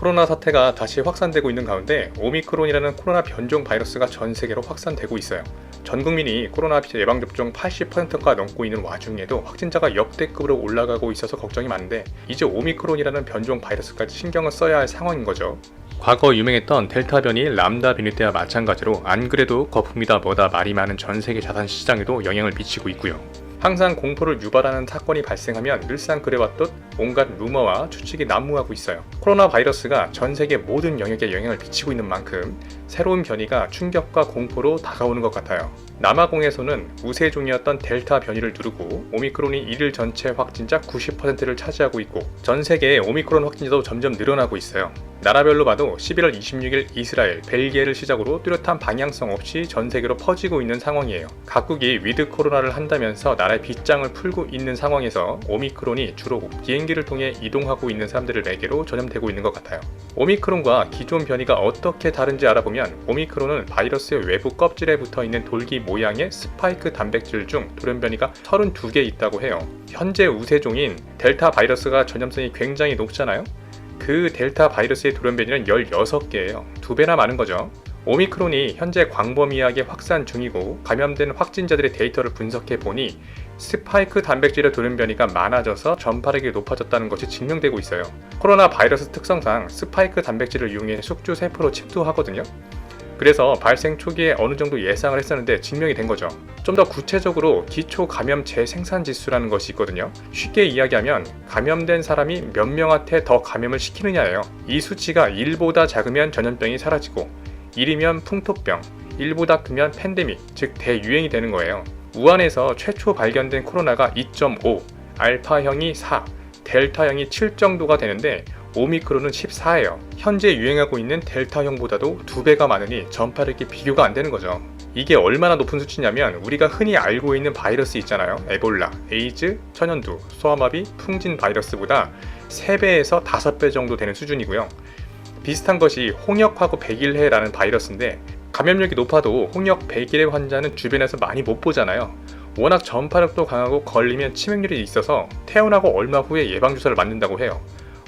코로나 사태가 다시 확산되고 있는 가운데 오미크론이라는 코로나 변종 바이러스가 전 세계로 확산되고 있어요. 전 국민이 코로나 예방접종 80%가 넘고 있는 와중에도 확진자가 역대급으로 올라가고 있어서 걱정이 많은데 이제 오미크론이라는 변종 바이러스까지 신경을 써야 할 상황인 거죠. 과거 유명했던 델타 변이 람다 변이 때와 마찬가지로 안 그래도 거품이다 뭐다 말이 많은 전 세계 자산 시장에도 영향을 미치고 있고요. 항상 공포를 유발하는 사건이 발생하면 늘상 그래왔듯 온갖 루머와 추측이 난무하고 있어요. 코로나 바이러스가 전 세계 모든 영역에 영향을 미치고 있는 만큼 새로운 변이가 충격과 공포로 다가오는 것 같아요. 남아공에서는 우세종이었던 델타 변이를 누르고 오미크론이 일일 전체 확진자 90%를 차지하고 있고 전 세계의 오미크론 확진자도 점점 늘어나고 있어요. 나라별로 봐도 11월 26일 이스라엘, 벨기에를 시작으로 뚜렷한 방향성 없이 전 세계로 퍼지고 있는 상황이에요. 각국이 위드 코로나를 한다면서 나라의 빗장을 풀고 있는 상황에서 오미크론이 주로 비행기를 통해 이동하고 있는 사람들을 매개로 전염되고 있는 것 같아요. 오미크론과 기존 변이가 어떻게 다른지 알아보면 오미크론은 바이러스의 외부 껍질에 붙어 있는 돌기 모양의 스파이크 단백질 중 돌연변이가 32개 있다고 해요. 현재 우세종인 델타 바이러스가 전염성이 굉장히 높잖아요. 그 델타 바이러스의 돌연변이는 16개예요. 두 배나 많은 거죠. 오미크론이 현재 광범위하게 확산 중이고 감염된 확진자들의 데이터를 분석해 보니 스파이크 단백질의 돌연 변이가 많아져서 전파력이 높아졌다는 것이 증명되고 있어요. 코로나 바이러스 특성상 스파이크 단백질을 이용해 숙주 세포로 침투하거든요. 그래서 발생 초기에 어느 정도 예상을 했었는데 증명이 된 거죠. 좀 더 구체적으로 기초 감염 재생산 지수라는 것이 있거든요. 쉽게 이야기하면 감염된 사람이 몇 명한테 더 감염을 시키느냐예요. 이 수치가 1보다 작으면 전염병이 사라지고 1이면 풍토병, 1보다 크면 팬데믹, 즉 대유행이 되는 거예요. 우한에서 최초 발견된 코로나가 2.5, 알파형이 4, 델타형이 7 정도가 되는데 오미크론은 14예요. 현재 유행하고 있는 델타형보다도 두 배가 많으니 전파력이 비교가 안 되는 거죠. 이게 얼마나 높은 수치냐면 우리가 흔히 알고 있는 바이러스 있잖아요. 에볼라, 에이즈, 천연두, 소아마비, 풍진 바이러스보다 3배에서 5배 정도 되는 수준이고요. 비슷한 것이 홍역하고 백일해라는 바이러스인데 감염력이 높아도 홍역 백일해 환자는 주변에서 많이 못 보잖아요. 워낙 전파력도 강하고 걸리면 치명률이 있어서 태어나고 얼마 후에 예방주사를 맞는다고 해요.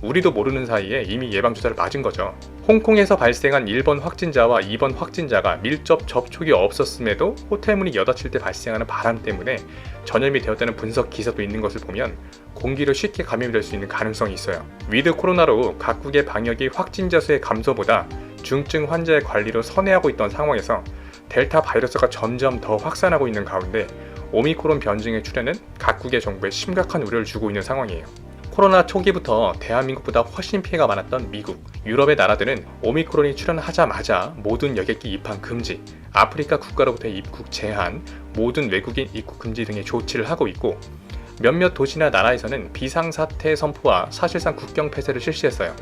우리도 모르는 사이에 이미 예방주사를 맞은 거죠. 홍콩에서 발생한 1번 확진자와 2번 확진자가 밀접 접촉이 없었음에도 호텔 문이 여닫힐 때 발생하는 바람 때문에 전염이 되었다는 분석 기사도 있는 것을 보면 공기로 쉽게 감염이 될수 있는 가능성이 있어요. 위드 코로나로 각국의 방역이 확진자 수의 감소보다 중증 환자의 관리로 선회하고 있던 상황에서 델타 바이러스가 점점 더 확산하고 있는 가운데 오미크론 변증의 출현은 각국의 정부에 심각한 우려를 주고 있는 상황이에요. 코로나 초기부터 대한민국보다 훨씬 피해가 많았던 미국, 유럽의 나라들은 오미크론이 출현하자마자 모든 여객기 입항 금지, 아프리카 국가로부터의 입국 제한, 모든 외국인 입국 금지 등의 조치를 하고 있고 몇몇 도시나 나라에서는 비상사태 선포와 사실상 국경 폐쇄를 실시했어요.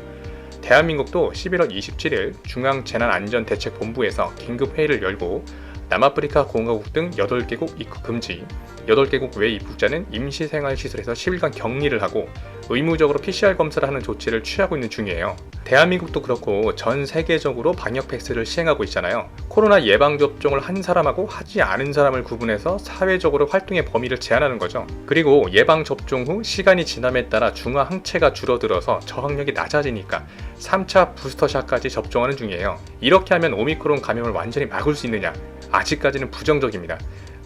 대한민국도 11월 27일 중앙재난안전대책본부에서 긴급회의를 열고 남아프리카 공화국 등 8개국 입국 금지, 8개국 외 입국자는 임시생활시설에서 10일간 격리를 하고 의무적으로 PCR 검사를 하는 조치를 취하고 있는 중이에요. 대한민국도 그렇고 전 세계적으로 방역 패스를 시행하고 있잖아요. 코로나 예방접종을 한 사람하고 하지 않은 사람을 구분해서 사회적으로 활동의 범위를 제한하는 거죠. 그리고 예방접종 후 시간이 지남에 따라 중화 항체가 줄어들어서 저항력이 낮아지니까 3차 부스터샷까지 접종하는 중이에요. 이렇게 하면 오미크론 감염을 완전히 막을 수 있느냐? 아직까지는 부정적입니다.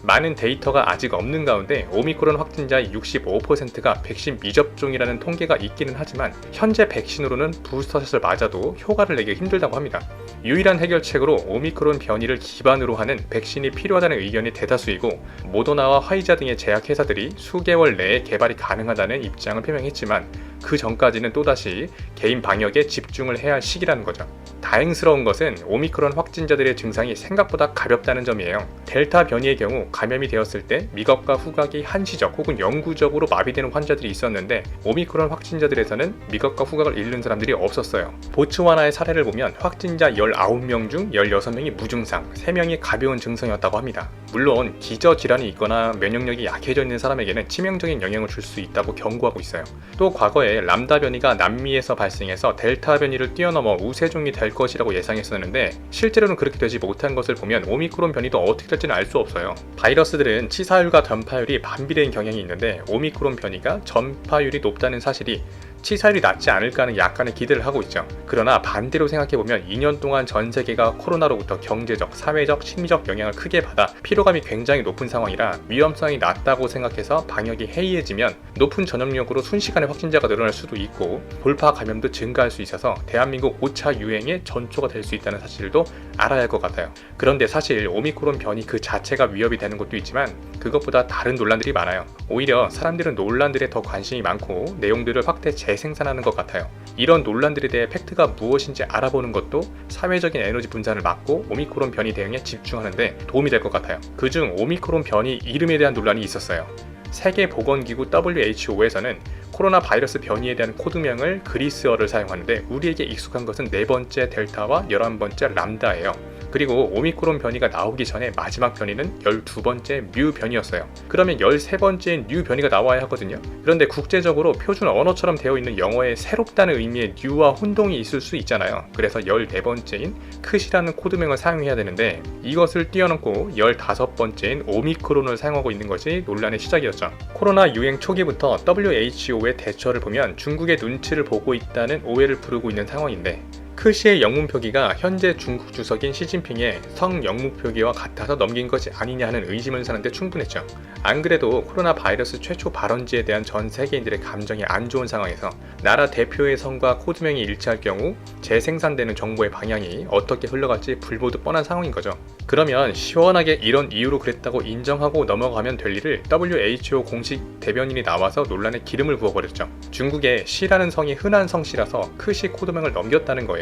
많은 데이터가 아직 없는 가운데 오미크론 확진자의 65%가 백신 미접종이라는 통계가 있기는 하지만 현재 백신으로는 부스터샷을 맞아도 효과를 내기 힘들다고 합니다. 유일한 해결책으로 오미크론 변이를 기반으로 하는 백신이 필요하다는 의견이 대다수이고 모더나와 화이자 등의 제약회사들이 수개월 내에 개발이 가능하다는 입장을 표명했지만 그 전까지는 또다시 개인 방역에 집중을 해야 할 시기라는 거죠. 다행스러운 것은 오미크론 확진자들의 증상이 생각보다 가볍다는 점이에요. 델타 변이의 경우 감염이 되었을 때 미각과 후각이 한시적 혹은 영구적으로 마비되는 환자들이 있었는데 오미크론 확진자들에서는 미각과 후각을 잃는 사람들이 없었어요. 보츠와나의 사례를 보면 확진자 19명 중 16명이 무증상, 3명이 가벼운 증상이었다고 합니다. 물론 기저 질환이 있거나 면역력이 약해져 있는 사람에게는 치명적인 영향을 줄 수 있다고 경고하고 있어요. 또 과거에 람다 변이가 남미에서 발생해서 델타 변이를 뛰어넘어 우세종이 될 것이라고 예상했었는데 실제로는 그렇게 되지 못한 것을 보면 오미크론 변이도 어떻게 될지는 알 수 없어요. 바이러스들은 치사율과 전파율이 반비례인 경향이 있는데 오미크론 변이가 전파율이 높다는 사실이 치사율이 낮지 않을까 하는 약간의 기대를 하고 있죠. 그러나 반대로 생각해보면 2년 동안 전 세계가 코로나로부터 경제적, 사회적, 심리적 영향을 크게 받아 피로감이 굉장히 높은 상황이라 위험성이 낮다고 생각해서 방역이 해이해지면 높은 전염력으로 순식간에 확진자가 늘어날 수도 있고 돌파 감염도 증가할 수 있어서 대한민국 5차 유행의 전초가 될 수 있다는 사실도 알아야 할 것 같아요. 그런데 사실 오미크론 변이 그 자체가 위협이 되는 것도 있지만 그것보다 다른 논란들이 많아요. 오히려 사람들은 논란들에 더 관심이 많고 내용들을 확대 재 생산하는 것 같아요. 이런 논란들에 대해 팩트가 무엇인지 알아보는 것도 사회적인 에너지 분산을 막고 오미크론 변이 대응에 집중하는데 도움이 될 것 같아요. 그중 오미크론 변이 이름에 대한 논란이 있었어요. 세계보건기구 WHO에서는 코로나 바이러스 변이에 대한 코드명을 그리스어를 사용하는데 우리에게 익숙한 것은 네 번째 델타와 열한 번째 람다예요. 그리고 오미크론 변이가 나오기 전에 마지막 변이는 12번째 뮤 변이였어요. 그러면 13번째 뉴 변이가 나와야 하거든요. 그런데 국제적으로 표준 언어처럼 되어 있는 영어에 새롭다는 의미의 뉴와 혼동이 있을 수 있잖아요. 그래서 14번째인 크시라는 코드명을 사용해야 되는데 이것을 뛰어넘고 15번째인 오미크론을 사용하고 있는 것이 논란의 시작이었죠. 코로나 유행 초기부터 WHO의 대처를 보면 중국의 눈치를 보고 있다는 오해를 부르고 있는 상황인데 크시의 영문 표기가 현재 중국 주석인 시진핑의 성 영문 표기와 같아서 넘긴 것이 아니냐 하는 의심을 사는데 충분했죠. 안 그래도 코로나 바이러스 최초 발원지에 대한 전 세계인들의 감정이 안 좋은 상황에서 나라 대표의 성과 코드명이 일치할 경우 재생산되는 정보의 방향이 어떻게 흘러갈지 불보듯 뻔한 상황인 거죠. 그러면 시원하게 이런 이유로 그랬다고 인정하고 넘어가면 될 일을 WHO 공식 대변인이 나와서 논란에 기름을 부어버렸죠. 중국의 시라는 성이 흔한 성씨라서 크시 코드명을 넘겼다는 거예요.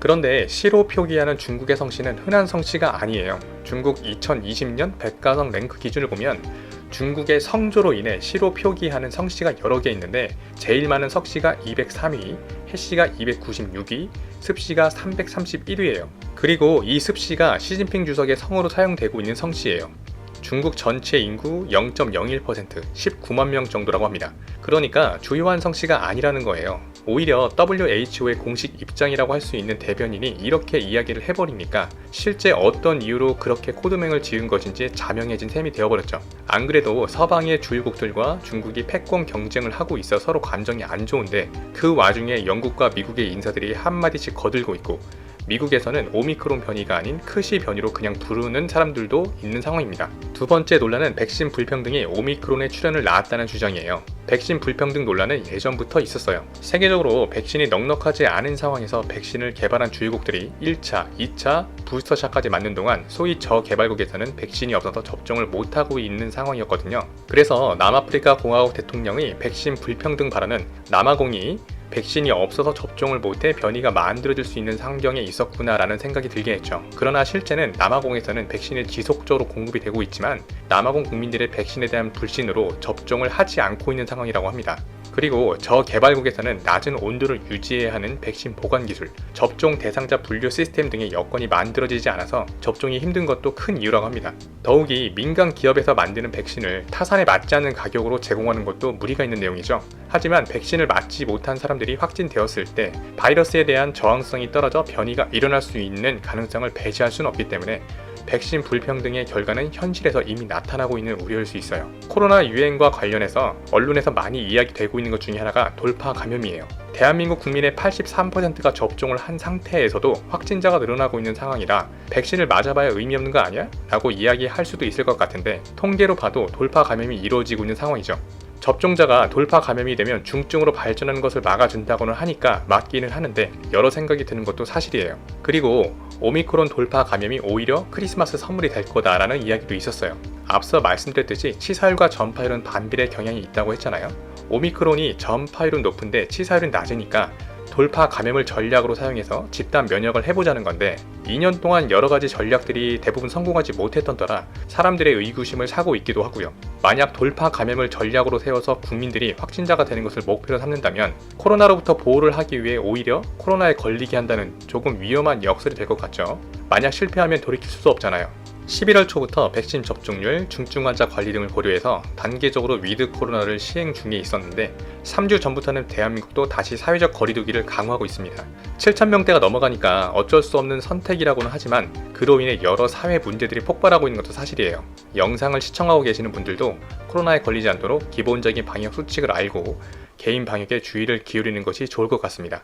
그런데 시로 표기하는 중국의 성씨는 흔한 성씨가 아니에요. 중국 2020년 백가성 랭크 기준을 보면 중국의 성조로 인해 시로 표기하는 성씨가 여러 개 있는데 제일 많은 석씨가 203위, 해씨가 296위, 습씨가 331위예요. 그리고 이 습씨가 시진핑 주석의 성으로 사용되고 있는 성씨예요. 중국 전체 인구 0.01% 19만 명 정도라고 합니다. 그러니까 주요한 성씨가 아니라는 거예요. 오히려 WHO의 공식 입장이라고 할 수 있는 대변인이 이렇게 이야기를 해버리니까 실제 어떤 이유로 그렇게 코드명을 지은 것인지 자명해진 셈이 되어버렸죠. 안 그래도 서방의 주요국들과 중국이 패권 경쟁을 하고 있어 서로 감정이 안 좋은데 그 와중에 영국과 미국의 인사들이 한마디씩 거들고 있고 미국에서는 오미크론 변이가 아닌 크시 변이로 그냥 부르는 사람들도 있는 상황입니다. 두 번째 논란은 백신 불평등이 오미크론의 출현을 낳았다는 주장이에요. 백신 불평등 논란은 예전부터 있었어요. 세계적으로 백신이 넉넉하지 않은 상황에서 백신을 개발한 주요국들이 1차, 2차, 부스터샷까지 맞는 동안 소위 저개발국에서는 백신이 없어서 접종을 못하고 있는 상황이었거든요. 그래서 남아프리카 공화국 대통령의 백신 불평등 발언은 남아공이 백신이 없어서 접종을 못해 변이가 만들어질 수 있는 환경에 있었구나라는 생각이 들게 했죠. 그러나 실제는 남아공에서는 백신이 지속적으로 공급이 되고 있지만 남아공 국민들의 백신에 대한 불신으로 접종을 하지 않고 있는 상황이라고 합니다. 그리고 저개발국에서는 낮은 온도를 유지해야 하는 백신 보관 기술, 접종 대상자 분류 시스템 등의 여건이 만들어지지 않아서 접종이 힘든 것도 큰 이유라고 합니다. 더욱이 민간 기업에서 만드는 백신을 타산에 맞지 않는 가격으로 제공하는 것도 무리가 있는 내용이죠. 하지만 백신을 맞지 못한 사람들이 확진되었을 때 바이러스에 대한 저항성이 떨어져 변이가 일어날 수 있는 가능성을 배제할 수는 없기 때문에 백신 불평등의 결과는 현실에서 이미 나타나고 있는 우려일 수 있어요. 코로나 유행과 관련해서 언론에서 많이 이야기되고 있는 것 중에 하나가 돌파 감염이에요. 대한민국 국민의 83%가 접종을 한 상태에서도 확진자가 늘어나고 있는 상황이라 백신을 맞아봐야 의미 없는 거 아니야? 라고 이야기할 수도 있을 것 같은데 통계로 봐도 돌파 감염이 이루어지고 있는 상황이죠. 접종자가 돌파 감염이 되면 중증으로 발전하는 것을 막아준다고는 하니까 맞기는 하는데 여러 생각이 드는 것도 사실이에요. 그리고 오미크론 돌파 감염이 오히려 크리스마스 선물이 될 거다라는 이야기도 있었어요. 앞서 말씀드렸듯이 치사율과 전파율은 반비례 경향이 있다고 했잖아요. 오미크론이 전파율은 높은데 치사율은 낮으니까 돌파 감염을 전략으로 사용해서 집단 면역을 해보자는 건데 2년 동안 여러 가지 전략들이 대부분 성공하지 못했던 터라 사람들의 의구심을 사고 있기도 하고요. 만약 돌파 감염을 전략으로 세워서 국민들이 확진자가 되는 것을 목표로 삼는다면 코로나로부터 보호를 하기 위해 오히려 코로나에 걸리게 한다는 조금 위험한 역설이 될 것 같죠. 만약 실패하면 돌이킬 수도 없잖아요. 11월 초부터 백신 접종률, 중증 환자 관리 등을 고려해서 단계적으로 위드 코로나를 시행 중에 있었는데 3주 전부터는 대한민국도 다시 사회적 거리두기를 강화하고 있습니다. 7,000명대가 넘어가니까 어쩔 수 없는 선택이라고는 하지만 그로 인해 여러 사회 문제들이 폭발하고 있는 것도 사실이에요. 영상을 시청하고 계시는 분들도 코로나에 걸리지 않도록 기본적인 방역 수칙을 알고 개인 방역에 주의를 기울이는 것이 좋을 것 같습니다.